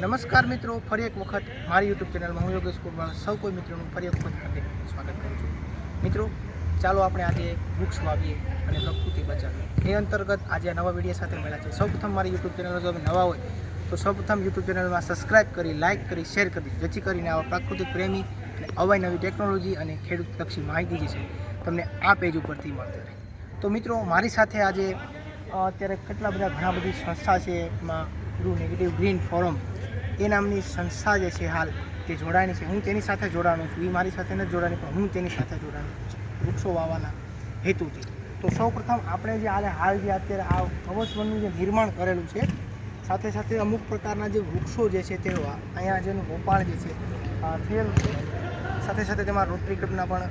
નમસ્કાર મિત્રો, ફરી એક વખત મારી યુટ્યુબ ચેનલમાં હું યોગેશ કુમાર સૌ કોઈ મિત્રોનું ફરી એક વખત હાર્દિક સ્વાગત કરું છું. મિત્રો, ચાલો આપણે આજે વૃક્ષ વાવીએ અને પ્રકૃતિ બચાવીએ. એ અંતર્ગત આજે નવા વીડિયો સાથે મળ્યા છે. સૌપ્રથમ મારી યુટ્યુબ ચેનલ જો નવા હોય, તો સૌપ્રથમ યુટ્યુબ ચેનલમાં સબસ્ક્રાઇબ કરી લાઇક કરી શેર કરી જેથી કરીને આવા પ્રાકૃતિક પ્રેમી અને અવનવી ટેકનોલોજી અને ખેડૂતલક્ષી માહિતી જે છે, તમને આ પેજ ઉપરથી મળતી રહે. તો મિત્રો, મારી સાથે આજે અત્યારે કેટલા બધા ઘણા બધી સંસ્થા છે, એમાં ગ્રુ નેગેટિવ ગ્રીન ફોરમ એ નામની સંસ્થા જે છે હાલ તે જોડાણી છે. હું તેની સાથે જોડાણો છું. એ મારી સાથે નથી જોડાણી, પણ હું તેની સાથે જોડાણો છું. વૃક્ષો વાવવાના હેતુથી. તો સૌપ્રથમ આપણે જે આને હાલ જે અત્યારે આ કવચ વનનું જે નિર્માણ કરેલું છે, સાથે સાથે અમુક પ્રકારના જે વૃક્ષો જે છે તે અહીંયા જેનું ગોપાળ જે છે થયેલું છે સાથે સાથે તેમાં રોટરી ક્લબના પણ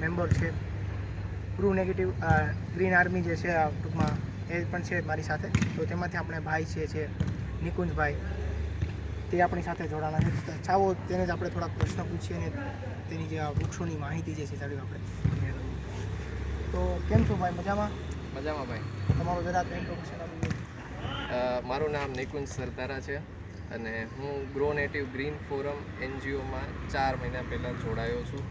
મેમ્બર છે. ગ્રુ નેગેટિવ ગ્રીન આર્મી જે છે ટૂંકમાં એ પણ છે મારી સાથે. તો તેમાંથી આપણે ભાઈ છે છે, નિકુંજભાઈ તે આપણી સાથે જોડાણા છે. ચાવો તેને જ આપણે થોડાક પ્રશ્ન પૂછીએ અને તેની જે વૃક્ષોની માહિતી જે છે તેની આપણે તો કેમ છો ભાઈ? મજામાં? મજામાં ભાઈ. તમારો જરા ઇન્ટ્રોડક્શન મારું નામ નિકુંજ સરદારા છે અને હું ગ્રો નેટિવ ગ્રીન ફોરમ એનજીઓમાં ચાર મહિના પહેલાં જોડાયો છું.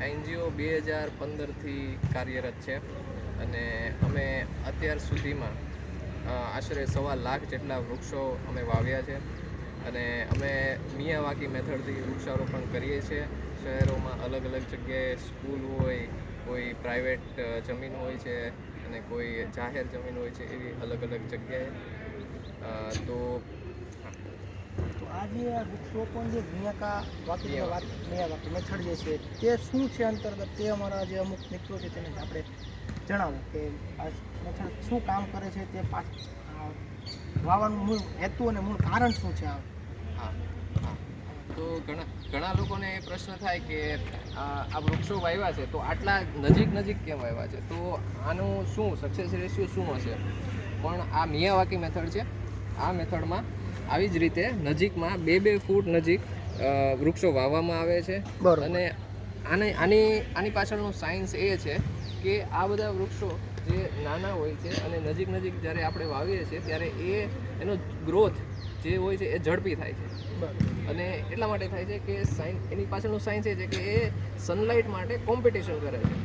આ એનજીઓ બે હજાર પંદરથી કાર્યરત છે અને અમે અત્યાર સુધીમાં આશરે સવા લાખ જેટલા વૃક્ષો અમે વાવ્યા છે. અને અમે મિયાવાકી મેથડથી વૃક્ષારોપણ કરીએ છીએ. શહેરોમાં અલગ અલગ જગ્યાએ સ્કૂલ હોય કોઈ પ્રાઇવેટ જમીન હોય છે અને કોઈ જાહેર જમીન હોય છે એવી અલગ અલગ જગ્યાએ. તો તો આ જે આ વૃક્ષરોપણ જે વાત મિયા વાકી મેથડ જે છે તે શું છે અંતર્ગત? તે અમારા જે અમુક મિત્રો છે તેને આપણે જણાવો કે આ મેથડ શું કામ કરે છે તે પાછ વાવવાનું મૂળ હેતુ અને મૂળ કારણ શું છે આ? હા. હા તો ઘણા ઘણા લોકોને એ પ્રશ્ન થાય કે આ આ વૃક્ષો વાવ્યા છે તો આટલા નજીક નજીક કેમ વાવ્યા છે? તો આનું શું સક્સેસ રેશિયો શું હશે? પણ આ મિયાવાકી મેથડ છે. આ મેથડમાં આવી જ રીતે નજીકમાં બે બે ફૂટ નજીક વૃક્ષો વાવવામાં આવે છે. અને આને આની આની પાછળનું સાયન્સ એ છે કે આ બધા વૃક્ષો જે નાના હોય છે અને નજીક નજીક જ્યારે આપણે વાવીએ છીએ ત્યારે એ એનો ગ્રોથ જે હોય છે એ ઝડપી થાય છે. અને એટલા માટે થાય છે કે સાયન્સ એની પાછળનું સાયન્સ એ છે કે એ સનલાઇટ માટે કોમ્પિટિશન કરે છે.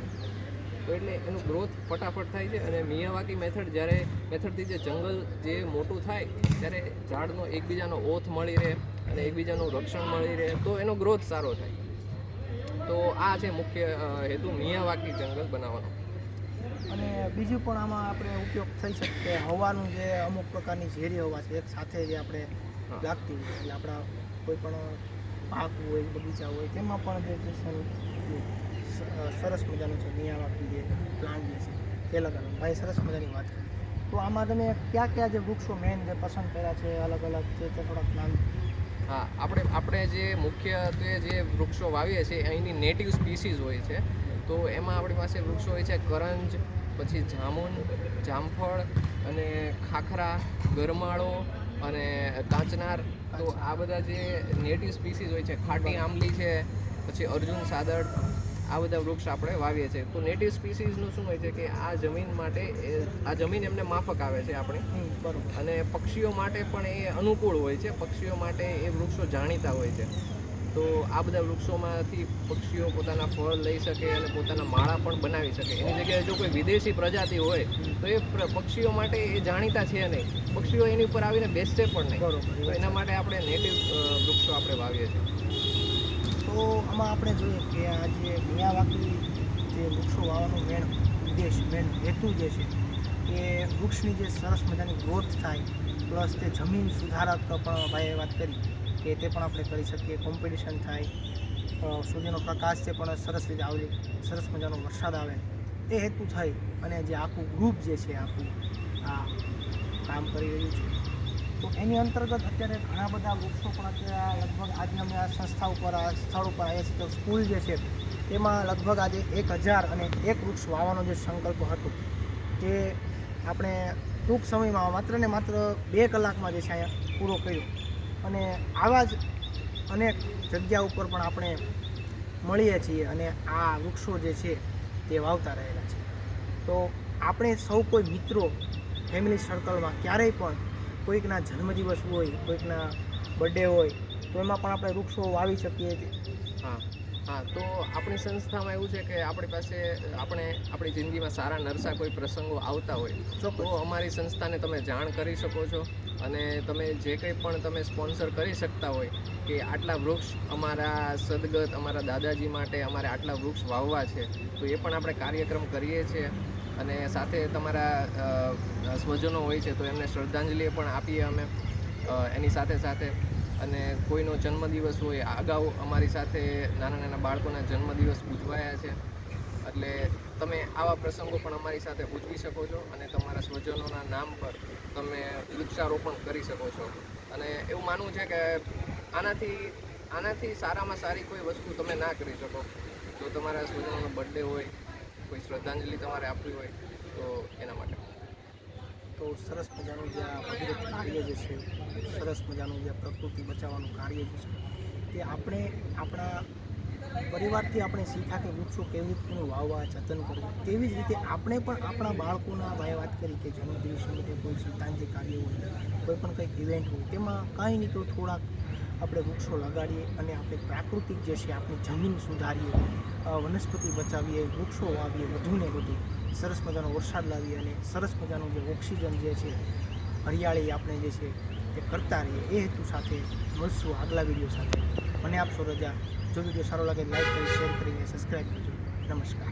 તો એટલે એનું ગ્રોથ ફટાફટ થાય છે અને મિયાવાકી મેથડ જ્યારે મેથડથી જે જંગલ જે મોટું થાય ત્યારે ઝાડનો એકબીજાનો ઓથ મળી રહે અને એકબીજાનું રક્ષણ મળી રહે તો એનો ગ્રોથ સારો થાય. તો આ છે મુખ્ય હેતુ મિયાવાકી જંગલ બનાવવાનો. અને બીજું પણ આમાં આપણે ઉપયોગ થઈ શકે કે હવાનું જે અમુક પ્રકારની ઝેરી હવા છે એક સાથે જે આપણે લાગતી હોય એટલે આપણા કોઈ પણ પાક હોય બગીચા હોય તેમાં પણ અ, સરસ મજાનું છે મિયાવાકી જે પ્લાન્ટ જે છે તે લગાડવાનું. ભાઈ સરસ મજાની વાત કરી. તો આમાં તમે કયા કયા જે વૃક્ષો મેઇન જે પસંદ કર્યા છે અલગ અલગ છે તે થોડાક નામ હા આપણે આપણે જે મુખ્યત્વે જે વૃક્ષો વાવીએ છીએ અહીંની નેટિવ સ્પીસીઝ હોય છે. તો એમાં આપણી પાસે વૃક્ષો હોય છે કરંજ પછી જામુન જામફળ અને ખાખરા ગરમાળો અને કાંચનાર. તો આ બધા જે નેટિવ સ્પીસીઝ હોય છે ખાટી આંબલી છે પછી અર્જુન સાદડ આ બધા વૃક્ષ આપણે વાવીએ છીએ. તો નેટિવ સ્પીસીઝનું શું હોય છે કે આ જમીન માટે એ આ જમીન એમને માફક આવે છે આપણે. અને પક્ષીઓ માટે પણ એ અનુકૂળ હોય છે પક્ષીઓ માટે એ વૃક્ષો જાણીતા હોય છે. તો આ બધા વૃક્ષોમાંથી પક્ષીઓ પોતાના ફળ લઈ શકે અને પોતાના માળા પણ બનાવી શકે. એની જગ્યાએ જો કોઈ વિદેશી પ્રજાતિ હોય તો એ પક્ષીઓ માટે એ જાણીતા છે નહીં. પક્ષીઓ એની ઉપર આવીને બેસશે પણ નહીં. બરોબર. તો એના માટે આપણે નેટિવ વૃક્ષો આપણે વાવીએ છીએ. તો આમાં આપણે જોઈએ કે આ જે મિયાવાકી જે વૃક્ષો વાવવાનો મેન ઉદ્દેશ મેન હેતુ જે છે કે વૃક્ષની જે સરસ મજાની ગ્રોથ થાય પ્લસ તે જમીન સુધારક પણ ભાઈએ વાત કરી. કે તે પણ આપણે કરી શકીએ. કોમ્પિટિશન થાય. સૂર્યનો પ્રકાશ છે પણ સરસ રીતે આવે સરસ મજાનો વરસાદ આવે. એ હેતુ થઈ અને જે આખું ગ્રુપ જે છે, આખું આ કામ કરી રહ્યું છે. તો એની અંતર્ગત અત્યારે ઘણા બધા વૃક્ષો પણ અત્યારે લગભગ આજે અમે આ સંસ્થા ઉપર, આ સ્થળ ઉપર આવ્યા છીએ. તો સ્કૂલ જે છે, તેમાં લગભગ આજે એક હજાર અને એક વૃક્ષ વાવવાનો જે સંકલ્પ હતો તે આપણે ટૂંક સમયમાં માત્ર ને માત્ર બે કલાકમાં જે છે, અહીંયા પૂરો કર્યો. અને આવા જ અનેક જગ્યા ઉપર પણ આપણે મળીએ છીએ અને આ વૃક્ષો જે છે તે વાવતા રહેલા છે. તો આપણે સૌ કોઈ મિત્રો ફેમિલી સર્કલમાં ક્યારેય પણ કોઈકના જન્મદિવસ હોય, કોઈકના બર્થડે હોય, તો એમાં પણ આપણે વૃક્ષો વાવી શકીએ છીએ. હા. હા તો આપણી સંસ્થામાં એવું છે કે આપણી પાસે આપણે આપણી જિંદગીમાં સારા નરસા કોઈ પ્રસંગો આવતા હોય તો અમારી સંસ્થાને તમે જાણ કરી શકો છો અને તમે જે કંઈ પણ તમે સ્પોન્સર કરી શકતા હોય કે આટલા વૃક્ષ અમારા સદગત અમારા દાદાજી માટે અમારે આટલા વૃક્ષ વાવવા છે તો એ પણ આપણે કાર્યક્રમ કરીએ છીએ અને સાથે તમારા સ્વજનો હોય છે તો એમને શ્રદ્ધાંજલિ પણ આપીએ અમે એની સાથે સાથે. અને કોઈનો જન્મદિવસ હોય, અગાઉ અમારી સાથે નાના નાના બાળકોના જન્મદિવસ ઉજવાયા છે. એટલે તમે આવા પ્રસંગો પણ અમારી સાથે ઉજવી શકો છો અને તમારા સ્વજનોના નામ પર તમે વૃક્ષારોપણ કરી શકો છો. અને એવું માનવું છે કે આનાથી આનાથી સારામાં સારી કોઈ વસ્તુ તમે ના કરી શકો. જો તમારા સ્વજનોનો બર્થડે હોય, કોઈ શ્રદ્ધાંજલિ તમારે આપવી હોય, તો એના માટે. તો સરસ મજાનું જે આ ભગીરથ કાર્ય જે છે, સરસ મજાનું જે પ્રકૃતિ બચાવવાનું કાર્ય જે છે, તે આપણે આપણા પરિવારથી આપણે શીખ્યા કે વૃક્ષો કેવી રીતનું વાવવા, જતન કરવું, તેવી જ રીતે આપણે પણ આપણા બાળકોના ભાઈ વાત કરી કે જન્મદિવસ કે કોઈ શ્રદ્ધાંજલિ કાર્ય હોય, કોઈ પણ કંઈક ઇવેન્ટ હોય, તેમાં કાંઈ નહીં તો થોડાક આપણે વૃક્ષો લગાડીએ અને આપણે પ્રાકૃતિક જે છે, આપણી જમીન સુધારીએ વનસ્પતિ બચાવીએ, વૃક્ષો વાવીએ વધુ ને વધુ. સરસ મજાનો વરસાદ લાવી અને સરસ મજાનું જે ઓક્સિજન જે છે, હરિયાળી આપણે જે છે તે કરતા રહીએ. એ હેતુ સાથે મળશું આગલા વીડિયો સાથે. મને આપશો રજા. જો વીડિયો સારો લાગે લાઈક કરી શેર કરીને સબસ્ક્રાઈબ કરજો. નમસ્કાર.